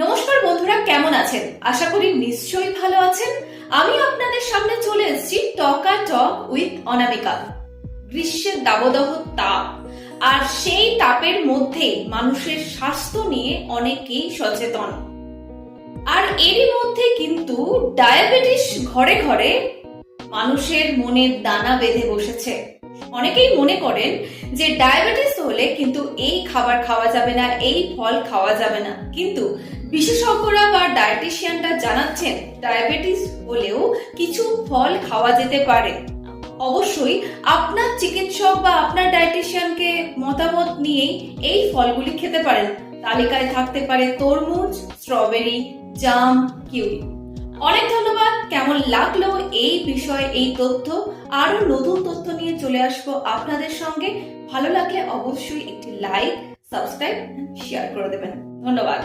নমস্কার বন্ধুরা, কেমন আছেন? আশা করি নিশ্চয়ই ভালো আছেন। আমি আপনাদের সামনে চলে এসেছি টকা টক উইথ অনামিকা গ্রীষ্মের দাবদাহ তাপ। আর সেই তাপের মধ্যে মানুষের স্বাস্থ্য নিয়ে অনেকেই সচেতন। আর এরই মধ্যে কিন্তু ডায়াবেটিস ঘরে ঘরে মানুষের মনের দানা বেঁধে বসেছে। অনেকেই মনে করেন যে ডায়াবেটিস হলে কিন্তু এই খাবার খাওয়া যাবে না, এই ফল খাওয়া যাবে না। কিন্তু বিশেষজ্ঞরা বা ডায়েটিশিয়ানরা জানাচ্ছেন ডায়াবেটিস হলেও কিছু ফল খাওয়া যেতে পারে। অবশ্যই আপনার চিকিৎসক বা আপনার ডায়েটিশিয়ানকে মতামত নিয়েই এই ফলগুলি খেতে পারেন। তালিকায় থাকতে পারে তরমুজ স্ট্রবেরি জাম কিউই অনেক ধন্যবাদ, কেমন লাগল এই বিষয়ে এই তথ্য? আরও নতুন তথ্য নিয়ে চলে আসব আপনাদের সঙ্গে। ভালো লাগলে অবশ্যই একটি লাইক সাবস্ক্রাইব শেয়ার করে দেবেন। ধন্যবাদ।